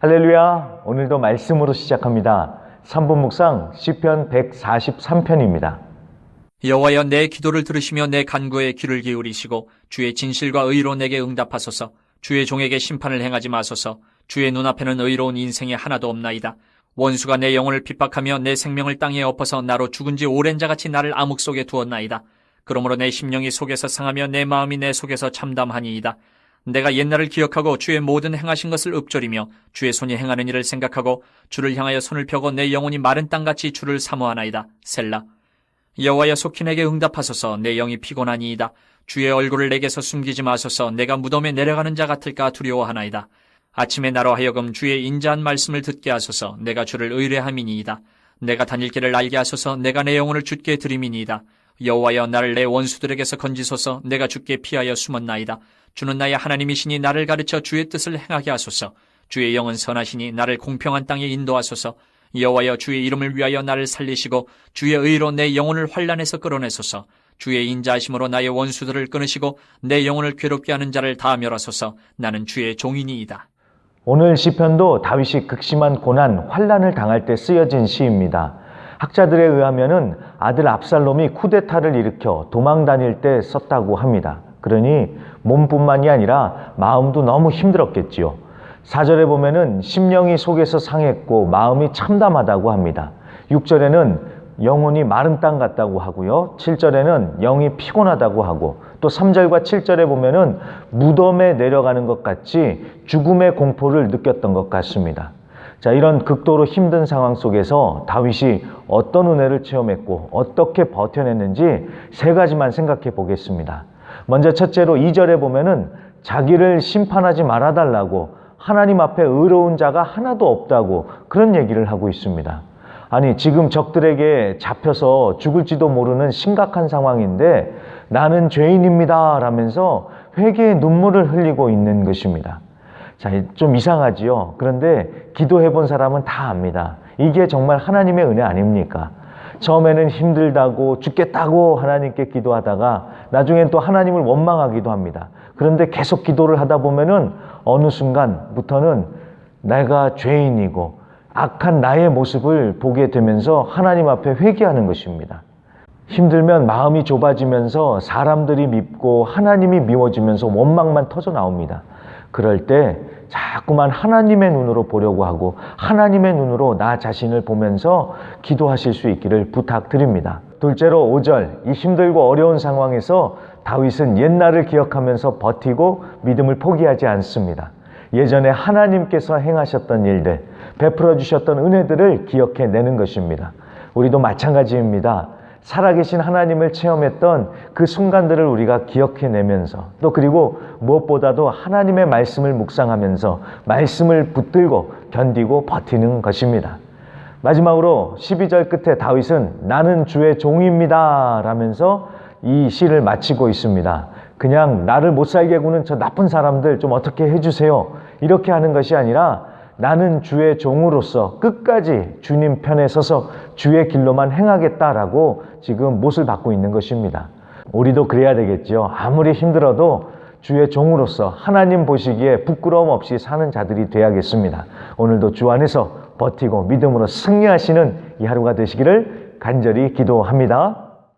할렐루야. 오늘도 말씀으로 시작합니다. 3분 묵상 시편 143편입니다. 여호와여 내 기도를 들으시며 내 간구에 귀를 기울이시고 주의 진실과 의로 내게 응답하소서 주의 종에게 심판을 행하지 마소서 주의 눈앞에는 의로운 인생이 하나도 없나이다 원수가 내 영혼을 핍박하며 내 생명을 땅에 엎어서 나로 죽은 지 오랜 자같이 나를 암흑 속에 두었나이다 그러므로 내 심령이 속에서 상하며 내 마음이 내 속에서 참담하니이다 내가 옛날을 기억하고 주의 모든 행하신 것을 읊조리며 주의 손이 행하는 일을 생각하고 주를 향하여 손을 펴고 내 영혼이 마른 땅같이 주를 사모하나이다. 셀라. 여호와여 속히 내게 응답하소서. 내 영이 피곤하니이다. 주의 얼굴을 내게서 숨기지 마소서. 내가 무덤에 내려가는 자 같을까 두려워하나이다. 아침에 나로 하여금 주의 인자한 말씀을 듣게 하소서. 내가 주를 의뢰함이니이다. 내가 다닐 길을 알게 하소서. 내가 내 영혼을 주께 드림이니이다 여호와여 나를 내 원수들에게서 건지소서. 내가 주께 피하여 숨었나이다. 주는 나의 하나님이시니 나를 가르쳐 주의 뜻을 행하게 하소서. 주의 영은 선하시니 나를 공평한 땅에 인도하소서. 여호와여 주의 이름을 위하여 나를 살리시고 주의 의로 내 영혼을 환란에서 끌어내소서. 주의 인자하심으로 나의 원수들을 끊으시고 내 영혼을 괴롭게 하는 자를 다 멸하소서. 나는 주의 종이니이다. 오늘 시편도 다윗이 극심한 고난, 환란을 당할 때 쓰여진 시입니다. 학자들에 의하면은 아들 압살롬이 쿠데타를 일으켜 도망 다닐 때 썼다고 합니다. 그러니 몸뿐만이 아니라 마음도 너무 힘들었겠지요. 사절에 보면은 심령이 속에서 상했고 마음이 참담하다고 합니다. 6절에는 영혼이 마른 땅 같다고 하고요. 7절에는 영이 피곤하다고 하고 또 3절과 7절에 보면은 무덤에 내려가는 것 같이 죽음의 공포를 느꼈던 것 같습니다. 자, 이런 극도로 힘든 상황 속에서 다윗이 어떤 은혜를 체험했고 어떻게 버텨냈는지 세 가지만 생각해 보겠습니다. 먼저 첫째로 2절에 보면은 자기를 심판하지 말아 달라고 하나님 앞에 의로운 자가 하나도 없다고 그런 얘기를 하고 있습니다. 아니, 지금 적들에게 잡혀서 죽을지도 모르는 심각한 상황인데 나는 죄인입니다. 라면서 회개의 눈물을 흘리고 있는 것입니다. 자, 좀 이상하지요. 그런데 기도해 본 사람은 다 압니다. 이게 정말 하나님의 은혜 아닙니까? 처음에는 힘들다고 죽겠다고 하나님께 기도하다가 나중엔 또 하나님을 원망하기도 합니다. 그런데 계속 기도를 하다 보면은 어느 순간부터는 내가 죄인이고 악한 나의 모습을 보게 되면서 하나님 앞에 회개하는 것입니다. 힘들면 마음이 좁아지면서 사람들이 밉고 하나님이 미워지면서 원망만 터져 나옵니다. 그럴 때 자꾸만 하나님의 눈으로 보려고 하고 하나님의 눈으로 나 자신을 보면서 기도하실 수 있기를 부탁드립니다. 둘째로 5절 이 힘들고 어려운 상황에서 다윗은 옛날을 기억하면서 버티고 믿음을 포기하지 않습니다. 예전에 하나님께서 행하셨던 일들, 베풀어 주셨던 은혜들을 기억해 내는 것입니다. 우리도 마찬가지입니다. 살아계신 하나님을 체험했던 그 순간들을 우리가 기억해내면서 또 그리고 무엇보다도 하나님의 말씀을 묵상하면서 말씀을 붙들고 견디고 버티는 것입니다. 마지막으로 12절 끝에 다윗은 나는 주의 종입니다 라면서 이 시를 마치고 있습니다. 그냥 나를 못 살게 구는 저 나쁜 사람들 좀 어떻게 해주세요. 이렇게 하는 것이 아니라 나는 주의 종으로서 끝까지 주님 편에 서서 주의 길로만 행하겠다라고 지금 못을 받고 있는 것입니다. 우리도 그래야 되겠죠. 아무리 힘들어도 주의 종으로서 하나님 보시기에 부끄러움 없이 사는 자들이 되야겠습니다. 오늘도 주 안에서 버티고 믿음으로 승리하시는 이 하루가 되시기를 간절히 기도합니다.